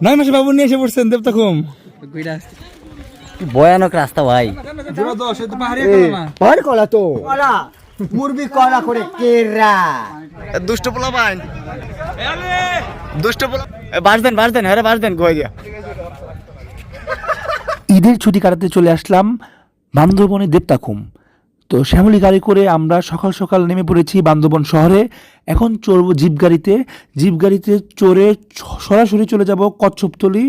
নয় মাসে বাবু নিয়ে এসে পড়ছেন দেবতাখুম কি ভয়ানক রাস্তা ভাই। পাহাড়ি কলা তো। মুরবি কলা করে কেরা। দুষ্ট পোলা বাইন দুষ্ট পোলা বাস দেন বাস দেন হ্যাঁ বাস দেন গোয়া দিয়া ঈদের ছুটি কাটাতে চলে আসলাম বান্দরবনে দেবতাখুম তো শ্যামলী গাড়ি করে আমরা সকাল সকাল নেমে পড়েছি বান্দরবন শহরে। এখন চড়বো জিপ গাড়িতে জিপ গাড়িতে চড়ে সরাসরি চলে যাব কচ্ছপতলি।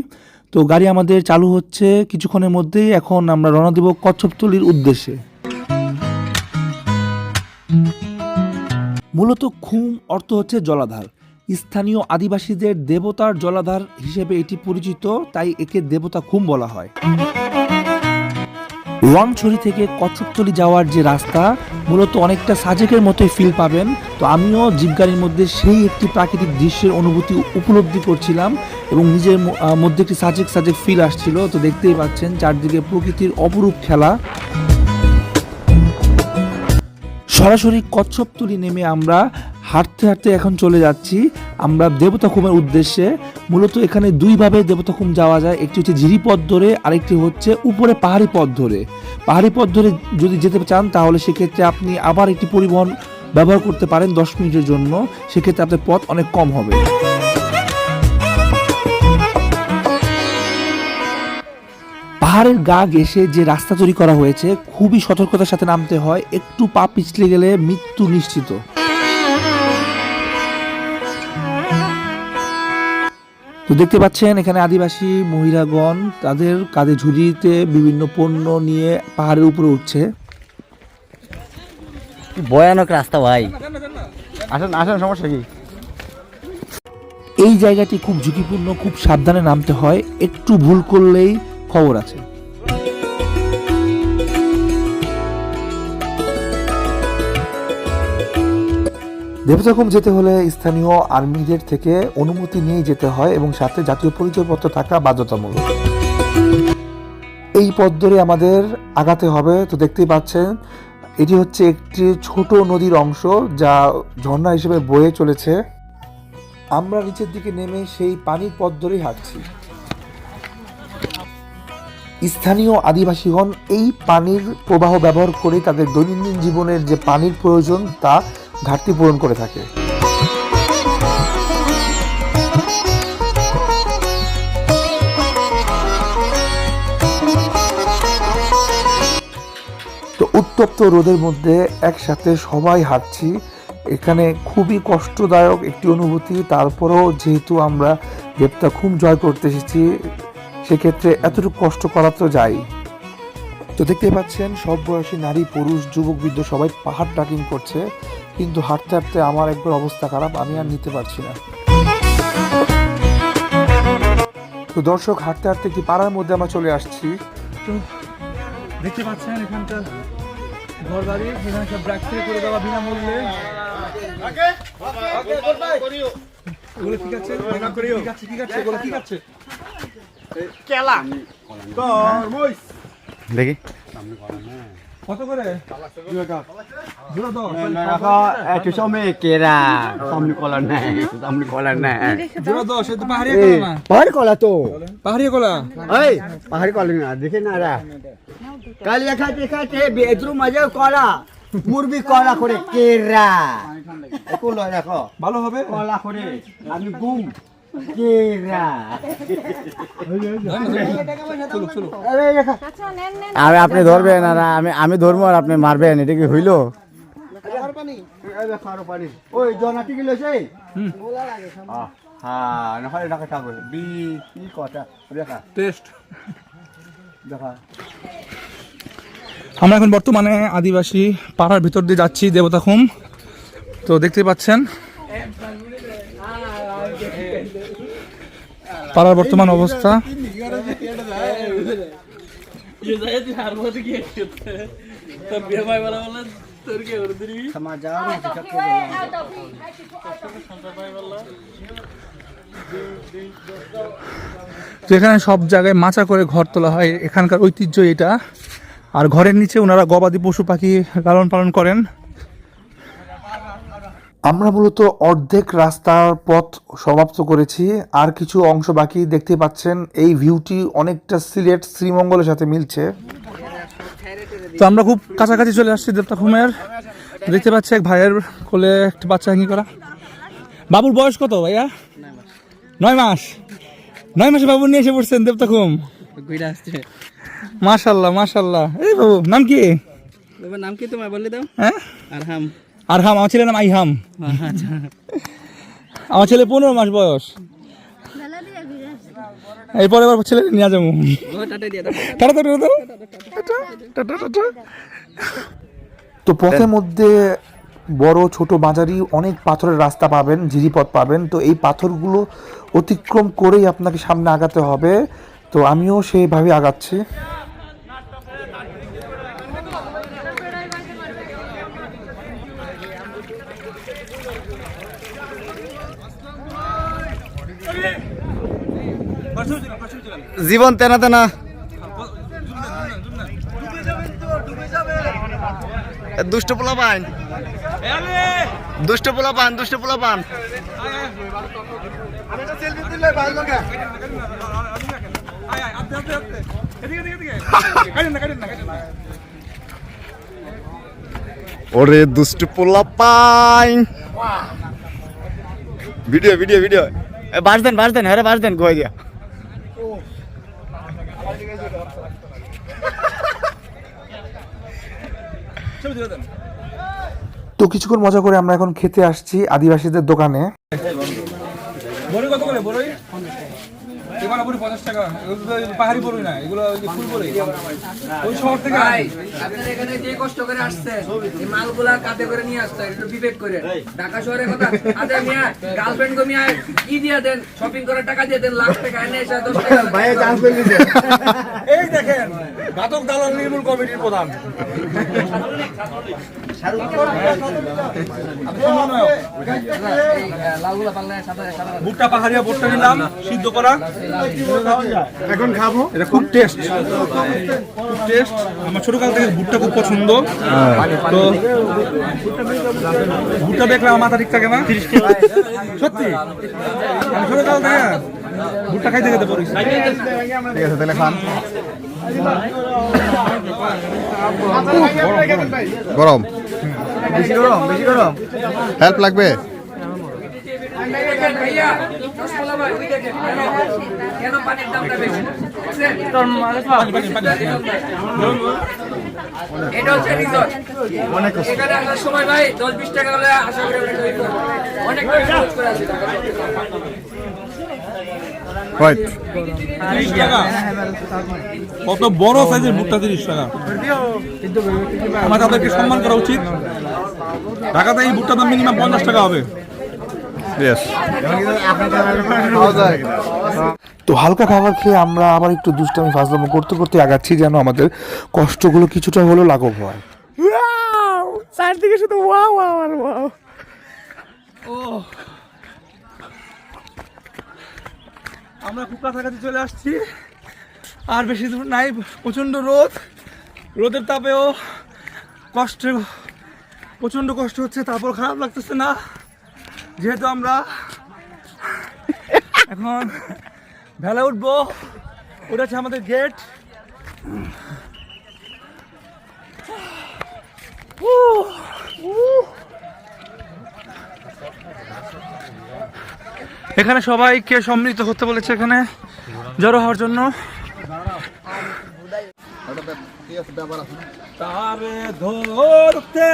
তো গাড়ি আমাদের চালু হচ্ছে কিছুক্ষণের মধ্যেই। এখন আমরা রওনা দেব কচ্ছপতলির উদ্দেশ্যে। মূলত খুম অর্থ হচ্ছে জলাধার। স্থানীয় আদিবাসীদের দেবতার জলাধার হিসেবে এটি পরিচিত, তাই একে দেবতা খুম বলা হয়। রংছড়ি থেকে কচ্ছপতলি যাওয়ার যে রাস্তা, মূলত অনেকটা সাজেকের মতোই ফিল পাবেন। তো আমিও গাড়ির মধ্যে সেই একটি প্রাকৃতিক দৃশ্যের অনুভূতি উপলব্ধি করছিলাম এবং নিজের মধ্যে একটি সাজেক সাজেক ফিল আসছিল। তো দেখতেই পাচ্ছেন চারদিকে প্রকৃতির অপরূপ খেলা। সরাসরি কচ্ছপতুলি নেমে আমরা হাঁটতে হাঁটতে এখন চলে যাচ্ছি। আমরা দেবতাখুমের উদ্দেশ্যে। মূলত এখানে দুইভাবে দেবতাখুম যাওয়া যায়। একটি হচ্ছে ঝিরি পথ ধরে, আরেকটি হচ্ছে উপরে পাহাড়ি পথ ধরে। পাহাড়ি পথ ধরে যদি যেতে চান, তাহলে সেক্ষেত্রে আপনি আবার একটি পরিবহন ব্যবহার করতে পারেন দশ মিনিটের জন্য। সেক্ষেত্রে আপনার পথ অনেক কম হবে। পাহাড়ের গা ঘেঁষে যে রাস্তা তৈরি করা হয়েছে, খুবই সতর্কতার সাথে নামতে হয়। একটু পা পিছলে গেলে মৃত্যু নিশ্চিত। তো দেখতে পাচ্ছেন এখানে আদিবাসী মহিলাগণ তাদের কাঁধে ঝুড়িতে বিভিন্ন পণ্য নিয়ে পাহাড়ের উপরে উঠছে। কি ভয়ানক রাস্তা ভাই। আসেন আসেন সমস্যা কি? এই জায়গাটি খুব ঝুঁকিপূর্ণ খুব সাবধানে নামতে হয় একটু ভুল করলেই খবর আছে। দেবতাকুম যেতে হলে স্থানীয় আর্মিদের থেকে অনুমতি নিয়ে যেতে হয় এবং সাথে জাতীয় পরিচয়পত্র থাকা বাধ্যতামূলক। এই পথ ধরে আমাদের আগাতে হবে। তো দেখতেই পাচ্ছেন, এটি হচ্ছে একটি ছোট নদীর অংশ যা ঝর্ণা হিসেবে বয়ে চলেছে। আমরা নিচের দিকে নেমে সেই পানির পথ ধরেই হাঁটছি। স্থানীয় আদিবাসীগণ এই পানির প্রবাহ ব্যবহার করে তাদের দৈনন্দিন জীবনের যে পানির প্রয়োজন তা ঘাটতি পূরণ করে থাকে। তো উত্তপ্ত রোদের মধ্যে একসাথে সবাই হাঁটছি। এখানে খুবই কষ্টদায়ক একটি অনুভূতি। তারপরেও যেহেতু আমরা দেবতা খুব জয় করতে এসেছি, সেক্ষেত্রে এতটুকু কষ্ট করা তো যায়। তো দেখতে পাচ্ছেন, সব বয়সী নারী, পুরুষ, যুবক, বৃদ্ধ সবাই পাহাড় ট্রাকিং করছে। কিন্তু হাঁটতে হাঁটতে আমার একবার অবস্থা খারাপ আমি আর নিতে পারছি না। তো দর্শক হাঁটতে হাঁটতে একটি পাড়ার মধ্যে আমরা চলে আসছি? দেখতে পাচ্ছেন এখানকার ঘর বাড়ি এখানে সব ব্র্যাক করে দেওয়া বিনামূল্যে। এগুলো ঠিক আছে? ঠিক আছে ঠিক আছে এগুলো ঠিক আছে? দেখি কত করে? জোড়া দশ একটু সময় কেরা সামনে কলা নাই সামনে কলা নাই। জোড়া দশ এই তো পাহাড়ি কলা না পাহাড় কলা তো। পাহাড়ি কলা? এই পাহাড় কলা না দেখে না রা। কাল লেখা দেখাচ্ছে বেদরু মাঝে কলা মুরবি কলা করে কেরা। রাখো। ভালো হবে? কলা করে আমি গুম। আরে আর আপনি ধরবেন আর আমি আমি ধরবো আর আপনি মারবেন এটা কি হইল? ওই জনাটি গেল সেই? হ্যাঁ নহলে টাকা থাকবে বি কি কথা? দেখা। টেস্ট। দেখা। আমরা এখন বর্তমানে আদিবাসী পাড়ার ভিতর দিয়ে যাচ্ছি দেবতা দেবতাখুম তো দেখতে পাচ্ছেন পাড়ার বর্তমান অবস্থা? এখানে সব জায়গায় মাচা করে ঘর তোলা হয়। এখানকার ঐতিহ্য এটা। আর ঘরের নিচে ওনারা গবাদি পশু পাখি লালন পালন করেন। আমরা মূলত অর্ধেক রাস্তার পথ সমাপ্ত করেছি আর কিছু অংশ বাকি দেখতে পাচ্ছেন। এই ভিউটি অনেকটা সিলেট শ্রীমঙ্গলের সাথে মিলছে। তো আমরা খুব কাছাকাছি চলে আসছি দেবতাখুমের দেখতে পাচ্ছি এক ভাইয়ের কোলে একটা বাচ্চা হ্যাঙ্গি করা। বাবুর বয়স কত ভাইয়া? নয় মাস। নয় মাসে বাবু নিয়ে এসে পড়ছেন দেবতাখুম মাশাল্লাহ মাশাল্লাহ। এই বাবু নাম কি? নাম কি তোমার বলে দাও? হ্যাঁ? আর হাম আর হাম আমার ছেলের নাম আইহাম। আমার ছেলে পনেরো মাস বয়স। এরপরে এবার ছেলে নিয়ে যাব। তো পথের মধ্যে বড় ছোট মাঝারি অনেক পাথরের রাস্তা পাবেন ঝিরিপথ পাবেন। তো এই পাথরগুলো অতিক্রম করেই আপনাকে সামনে আগাতে হবে। তো আমিও সেইভাবে আগাচ্ছি। জীবন তেনা তেনা। দুষ্ট পোলা পান দুষ্ট পোলা পান দুষ্ট পোলা পান ওরে দুষ্ট পোলা পাইন ভিডিও ভিডিও। ভিডিও বাস দেন বাস দেন হ্যাঁ বাস দেন গোয়া? দিয়া তো কিছুক্ষণ মজা করে আমরা এখন খেতে আসছি আদিবাসীদের দোকানে বড়ই কত করে বড়ই এগুলো পুরি পঞ্চাশ টাকা এগুলো পাহাড়ি না এগুলো ফুল বড়ই ওই শহর থেকে আপনার এখানে যে কষ্ট করে এই মালগুলা কাঁধে করে নিয়ে আসতে একটু বিবেক করে ঢাকা শহরের কথা আচ্ছা মিয়া গার্লফ্রেন্ড গো মিয়া কি দিয়ে দেন শপিং করার টাকা দিয়ে দেন লাখ টাকা এনে এসে দশ টাকা ভাইয়া চান্স পেয়ে নিছে এই দেখেন ঘাতক দালাল নির্মূল কমিটির প্রধান ভুট্টা পাহাড়িয়া ভুট্টা নিলাম সিদ্ধ করা এখন খাব? এটা খুব টেস্ট খুব টেস্ট আমার ছোটকাল থেকে ভুট্টা খুব পছন্দ। তো ভুট্টা দেখলে আমার মাথা ঠিক থাকে না? সত্যি? আমি ছোটকাল থেকে ভুট্টা খাইতে খেতে পারি ঠিক আছে তাহলে খান। গরম। বেশি গরম বেশি গরম। হেল্প লাগবে দেখেন ভাইয়া রসগোল্লা ভাই ওই দেখেন কেন? কেন পানির দামটা বেশি? এটা হচ্ছে রিসর্ট এখানে আসার সময় ভাই দশ বিশ টাকা হলে আশা করি। অনেক করে আসি কত বড় সাইজের ভুট্টা তিরিশ টাকা। আমার তাদেরকে সম্মান করা উচিত। ঢাকাতে এই ভুট্টার দাম মিনিমাম পঞ্চাশ টাকা হবে। তো হালকা খাবার খেয়ে আমরা আবার একটু দুষ্টামি ফাজলামো করতে করতে আগাচ্ছি যেন আমাদের কষ্টগুলো কিছুটা হলেও লাঘব হয়। চারদিকে শুধু ওয়াও ওয়াও আর ওয়াও ও আমরা খুব কাছাকাছি চলে আসছি। আর বেশি দূর নাই প্রচণ্ড রোদ। রোদের তাপেও কষ্ট প্রচণ্ড কষ্ট হচ্ছে তারপর খারাপ লাগতেছে না। যেহেতু আমরা এখন ভেলা উঠবো ওটা হচ্ছে আমাদের গেট এখানে সবাইকে সম্মিলিত হতে বলেছে এখানে, জড়ো হওয়ার জন্য। তারে ধরতে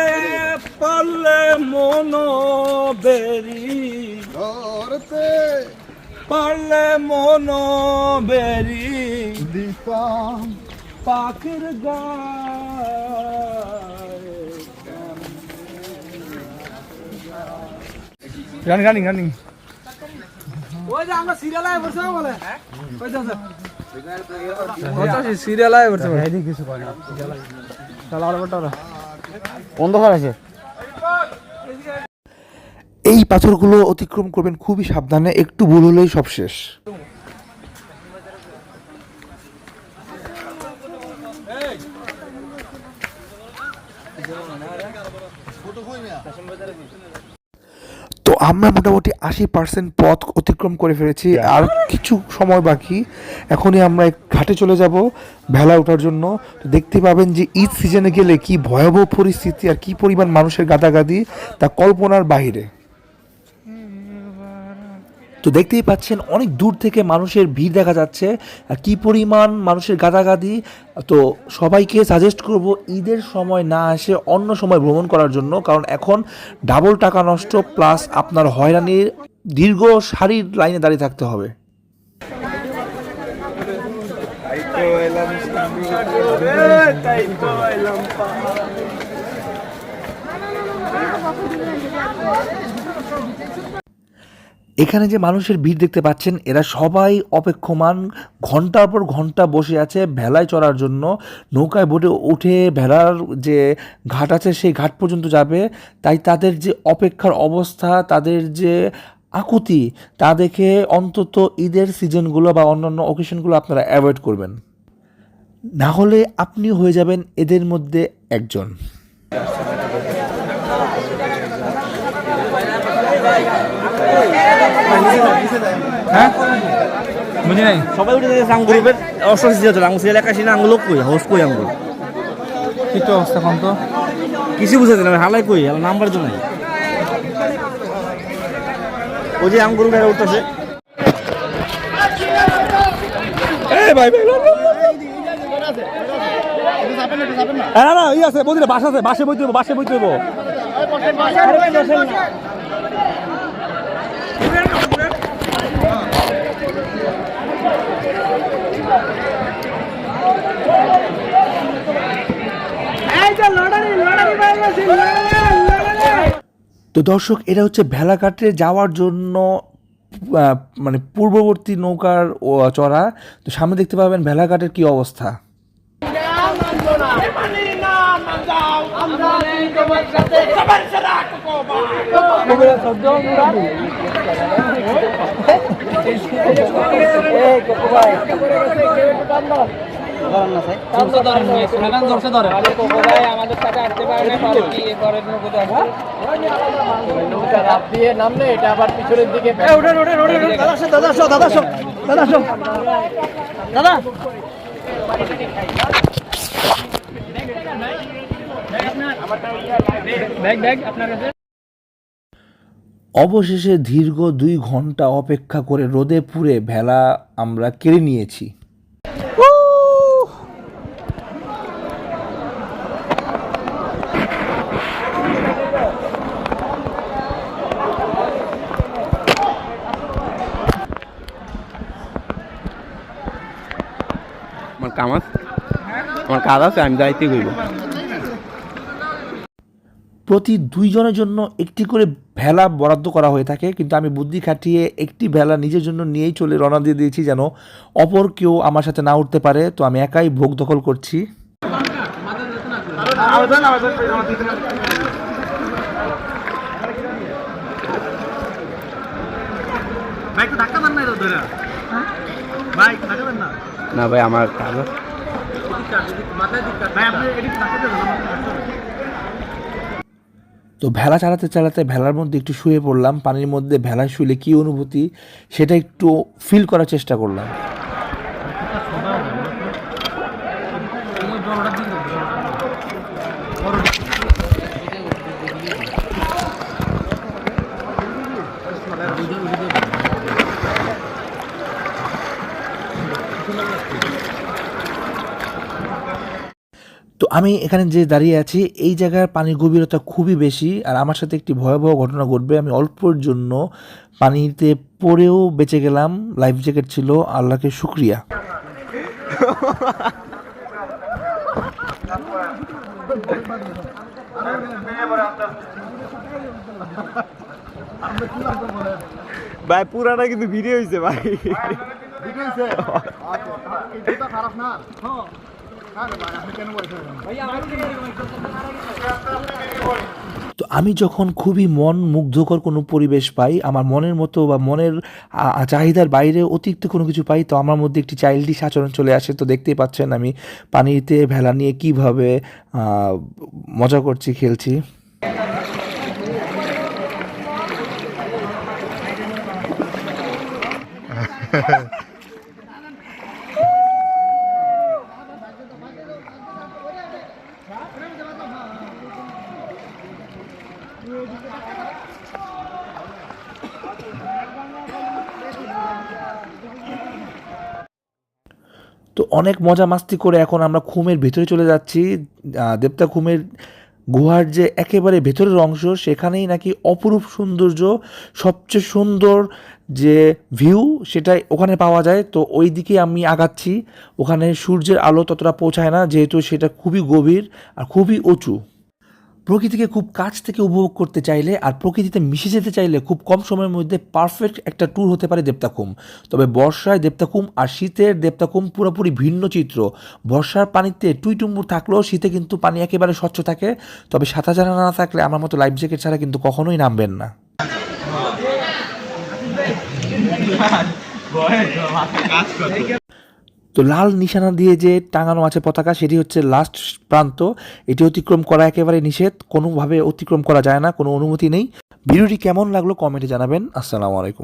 পারলে মন বেরি। ধরতে পারলে মন বেরি। পাখির গায়ে। Running running running. ওই যে আমরা সিরিয়াল আয় বসে বলে। দাও স্যার সিরিয়াল আয় বসে বলে। কিছু করে না। চলো আর আছে। এই পাথরগুলো অতিক্রম করবেন খুবই সাবধানে একটু ভুল হলেই সব শেষ। আমরা মোটামুটি আশি পার্সেন্ট পথ অতিক্রম করে ফেলেছি। আর কিছু সময় বাকি। এখনই আমরা এক ঘাটে চলে যাব ভেলা ওঠার জন্য। তো দেখতে পাবেন যে ঈদ সিজনে গেলে কি ভয়াবহ পরিস্থিতি আর কি পরিমাণ মানুষের গাদাগাদি তা কল্পনার বাইরে। তো দেখতেই পাচ্ছেন, অনেক দূর থেকে মানুষের ভিড় দেখা যাচ্ছে। কি পরিমাণ মানুষের গাদাগাদি। তো সবাইকে সাজেস্ট করব ঈদের সময় না এসে অন্য সময় ভ্রমণ করার জন্য, কারণ এখন ডাবল টাকা নষ্ট প্লাস আপনার হয়রানির দীর্ঘ সারির লাইনে দাঁড়িয়ে থাকতে হবে। এখানে যে মানুষের ভিড় দেখতে পাচ্ছেন, এরা সবাই অপেক্ষমান, ঘণ্টার পর ঘণ্টা বসে আছে ভেলায় চড়ার জন্য। নৌকায় বোটে উঠে ভেলার যে ঘাট আছে, সেই ঘাট পর্যন্ত যাবে। তাই তাদের যে অপেক্ষার অবস্থা, তাদের যে আকুতি, তা দেখে অন্তত ঈদের সিজনগুলো বা অন্যান্য অকেশনগুলো আপনারা অ্যাভয়েড করবেন। না হলে আপনি হয়ে যাবেন এদের মধ্যে একজন। হ্যাঁ? বুঝি নাই? সবাই উঠে গেছে আঙ্গুরের অষ্টআশি ছিল আঙ্গুর ছিল একাশি না আঙ্গুলো কই? হোস কই আঙ্গুর? একটু অবস্থা কম তো? কিছু বুঝেছে না হালাই কই? আমার নাম্বার তো নাই। ওই যে আঙ্গুর বেড়ে উঠতেছে। এই ভাই ভাই না না ই আছে বলছি বাস আছে বাসে বইতে বাসে বইতে তো দর্শক, এটা হচ্ছে ভেলাঘাটে যাওয়ার জন্য মানে পূর্ববর্তী নৌকার চড়া। তো সামনে দেখতে পাবেন ভেলাঘাটের কি অবস্থা। নামলে এটা আবার পিছনের দিকে দাদা দাদা দাদা দাদা ব্যাগ ব্যাগ আপনার কাছে? অবশেষে দীর্ঘ দুই ঘণ্টা অপেক্ষা করে রোদে পুড়ে ভেলা আমরা কেড়ে নিয়েছি। আমার কাম আছে? আমার কাজ আছে আমি প্রতি দুইজনের জন্য একটি করে ভেলা বরাদ্দ করা হয়ে থাকে কিন্তু আমি বুদ্ধি খাটিয়ে একটি ভেলা নিজের জন্য নিয়েই চলে রওনা দিয়ে দিয়েছি যেন অপর কেউ আমার সাথে না উঠতে পারে তো আমি একাই ভোগ দখল করছি। না ভাই আমার কাজ। আছে তো ভেলা চালাতে চালাতে ভেলার মধ্যে একটু শুয়ে পড়লাম, পানির মধ্যে ভেলায় শুলে কী অনুভূতি সেটা একটু ফিল করার চেষ্টা করলাম। আমি এখানে যে দাঁড়িয়ে আছি এই জায়গার পানির গভীরতা খুবই বেশি আর আমার সাথে একটি ভয়াবহ ঘটনা ঘটবে। আমি অল্পর জন্য পানিতে পড়েও বেঁচে গেলাম লাইফ জ্যাকেট ছিল আল্লাহকে শুক্রিয়া। ভাই পুরাটা কিন্তু ভিডিও হয়েছে ভাই। তো আমি যখন খুবই মন মুগ্ধকর কোনো পরিবেশ পাই, আমার মনের মতো বা মনের চাহিদার বাইরে অতিরিক্ত কোনো কিছু পাই, তো আমার মধ্যে একটি চাইল্ডিশ আচরণ চলে আসে। তো দেখতেই পাচ্ছেন আমি পানিতে ভেলা নিয়ে কীভাবে মজা করছি, খেলছি। তো অনেক মজা মাস্তি করে এখন আমরা খুমের ভেতরে চলে যাচ্ছি। দেবতা খুমের গুহার যে একেবারে ভেতরের অংশ, সেখানেই নাকি অপরূপ সৌন্দর্য, সবচেয়ে সুন্দর যে ভিউ সেটাই ওখানে পাওয়া যায়। তো ওই দিকে আমি আগাচ্ছি। ওখানে সূর্যের আলো ততটা পৌঁছায় না, যেহেতু সেটা খুবই গভীর আর খুবই উঁচু। প্রকৃতিকে খুব কাছ থেকে উপভোগ করতে চাইলে আর প্রকৃতিতে মিশে যেতে চাইলে খুব কম সময়ের মধ্যে পারফেক্ট একটা ট্যুর হতে পারে দেবতাখুম তবে বর্ষায় দেবতাখুম আর শীতের দেবতাকুম পুরোপুরি ভিন্ন চিত্র। বর্ষার পানিতে টুইটুম্বুর থাকলেও শীতে কিন্তু পানি একেবারে স্বচ্ছ থাকে। তবে সাঁতার জানা না থাকলে আমার মতো লাইফ জ্যাকেট ছাড়া কিন্তু কখনোই নামবেন না। তো লাল নিশানা দিয়ে যে টাঙানো আছে পতাকা, সেটি হচ্ছে লাস্ট প্রান্ত। এটি অতিক্রম করা একেবারে নিষেধ, কোনোভাবে অতিক্রম করা যায় না, কোনো অনুমতি নেই। ভিডিওটি কেমন লাগল কমেন্টে জানাবেন। আসসালামু আলাইকুম।